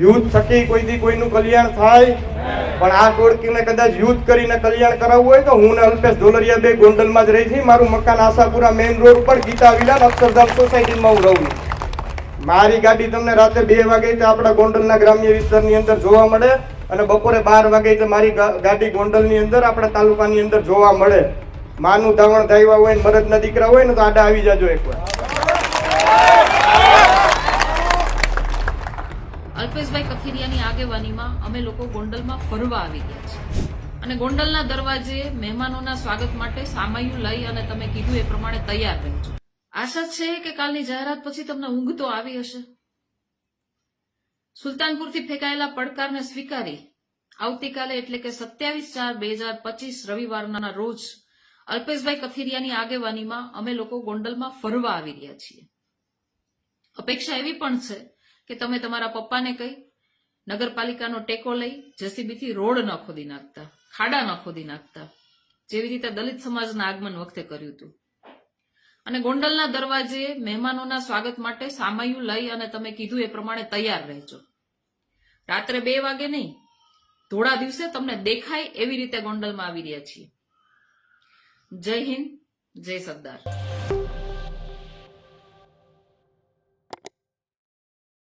યુદ્ધ થકી કોઈ દી કોઈનું કલ્યાણ થાય. પણ આ ટોળકીને કદાચ યુદ્ધ કરીને કલ્યાણ કરાવવું હોય તો હું ને અલ્પેશ ઢોલરિયા બે ગોંડલમાં જ રહી છે મારું મકાન આશાપુરા મેઇન રોડ પર ગીતા વિલાન, અક્ષરધામ સોસાયટીમાં હું રહું છું. મારી ગાડી તમને રાતે બે વાગે તો આપણા ગોંડલના ગ્રામ્ય વિસ્તારની અંદર જોવા મળે અને બપોરે બાર વાગે તો મારી ગાડી ગોંડલની અંદર આપણા તાલુકાની અંદર જોવા મળે. માનું ધાવણ ધાવ્યા હોય મરદના દીકરા હોય ને તો આડા આવી જાજો એકવાર. અલ્પેશભાઈ આગેવાનીમાં અમે લોકો ગોંડલમાં ફરવા આવી ગયા છીએ. અને ગોંડલના દરવાજે મહેમાનોના સ્વાગત માટે સામયું લઈ અને તમે કીધું એ પ્રમાણે તૈયાર રહેજો આશા છે કે કાલની જાહેરાત પછી તમને ઊંઘ તો આવી હશે. સુલતાનપુરથી ફેંકાયેલા પડકારને સ્વીકારી આવતીકાલે એટલે કે સત્યાવીસ ચાર બે હજાર પચીસ રવિવારના રોજ અલ્પેશભાઈ કથિરિયાની આગેવાનીમાં અમે લોકો ગોંડલમાં ફરવા આવી રહ્યા છીએ. અપેક્ષા એવી પણ છે કે તમે તમારા પપ્પાને કહી નગરપાલિકાનો ટેકો લઈ જેસીબીથી રોડ ન ખોદી નાખતા, ખાડા ન ખોદી નાખતા, જેવી રીતે દલિત સમાજના આગમન વખતે કર્યું હતું. અને ગોંડલના દરવાજે મહેમાનોના સ્વાગત માટે સામયું લઈ અને તમે કીધું એ પ્રમાણે તૈયાર રહેજો. રાત્રે બે વાગે નહીં, ધોળા દિવસે તમને દેખાય એવી રીતે ગોંડલમાં આવી રહ્યા છીએ. જય હિન્દ, જય સરદાર.